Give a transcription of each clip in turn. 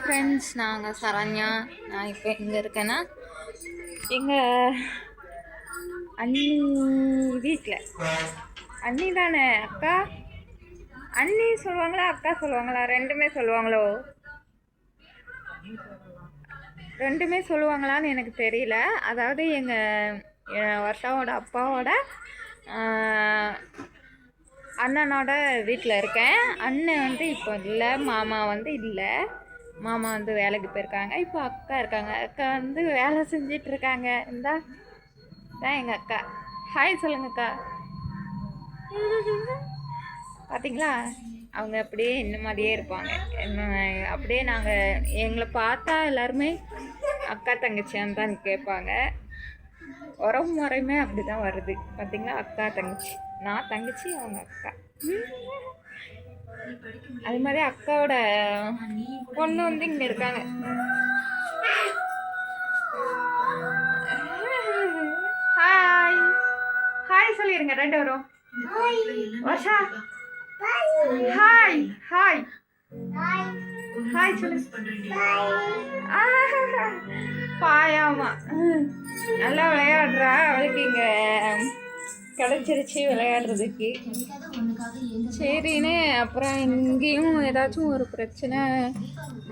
Friends நாங்கள் சரண்யா நான் இப்போ எங்கே இருக்கேன்னா எங்கள் அண்ணி வீட்டில் அண்ணி தானே அக்கா? அண்ணி சொல்லுவாங்களா அக்கா சொல்லுவாங்களா? ரெண்டுமே சொல்லுவாங்களோ? ரெண்டுமே சொல்லுவாங்களான்னு எனக்கு தெரியல. அதாவது எங்கள் வர்ஷாவோட அப்பாவோட அண்ணனோட வீட்டில் இருக்கேன். அண்ணன் வந்து இப்போ இல்லை மாமா வந்து இல்லை. மாமா வந்து வேலைக்கு போயிருக்காங்க. இப்போ அக்கா இருக்காங்க. அக்கா வந்து வேலை செஞ்சிட்டு இருக்காங்க இந்தா தான் எங்கள் அக்கா. ஹாய் சொல்லுங்க அக்கா. பார்த்தீங்களா அவங்க அப்படியே இந்த மாதிரியே இருப்பாங்க. என்ன அப்படியே நாங்கள் எங்களை பார்த்தா எல்லாருமே அக்கா தங்கச்சியான்னு தான் கேட்பாங்க. உறவு முறையுமே அப்படி தான் வருது. பார்த்தீங்களா அக்கா தங்கச்சி. நான் தங்கச்சி அவங்க அக்கா. அது மாதிரி அக்காவோட பொண்ணு வந்து இங்கே இருக்காங்க. ஹாய் ஹாய் சொல்லிடுங்க ரெண்டு வரும் வர்ஷா. ஹாய் ஹாய் ஹாய் சொல்லு. பாயாமா. நல்லா விளையாடுறா அவளுக்கு இங்கே. கிடச்சிருச்சு விளையாடுறதுக்கு. சரின்னு அப்புறம் இங்கேயும் ஏதாச்சும் ஒரு பிரச்சனை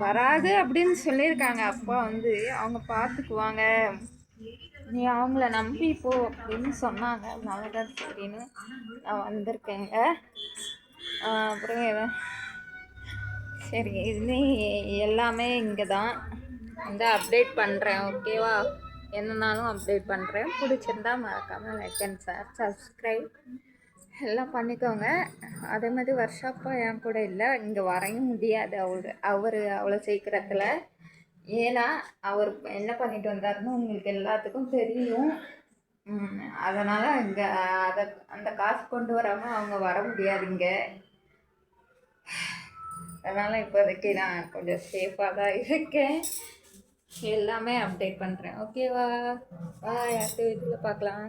வராது அப்படின்னு சொல்லியிருக்காங்க. அப்பா வந்து அவங்க பார்த்துக்குவாங்க. நீ அவங்கள நம்பி போ அப்படின்னு சொன்னாங்க. அதனால தான் சரின்னு நான் வந்திருக்கேங்க அப்புறம் எதா சரி இது எல்லாமே இங்கே தான் வந்து அப்டேட் பண்ணுறேன் ஓகேவா என்னன்னாலும் அப்டேட் பண்ணுறேன் பிடிச்சிருந்தா மறக்காமல் லைக் அண்ட் ஷேர் சப்ஸ்கிரைப் எல்லாம் பண்ணிக்கோங்க. அதே மாதிரி வருஷப்பா என் கூட இல்லை. இங்கே வரையும் முடியாது அவர் அவர் அவ்வளோ சீக்கிரத்தில். ஏன்னா அவர் என்ன பண்ணிட்டு வந்தாருன்னு உங்களுக்கு எல்லாத்துக்கும் தெரியும். அதனால் இங்கே அதை அந்த காசு கொண்டு வராமல் அவங்க வர முடியாது இங்கே. அதனால் இப்போதைக்கு நான் கொஞ்சம் சேஃபாக தான் இருக்கேன். எல்லாமே அப்டேட் பண்ணுறேன் ஓகேவா வா? அடுத்த வீட்டில் பார்க்கலாம்.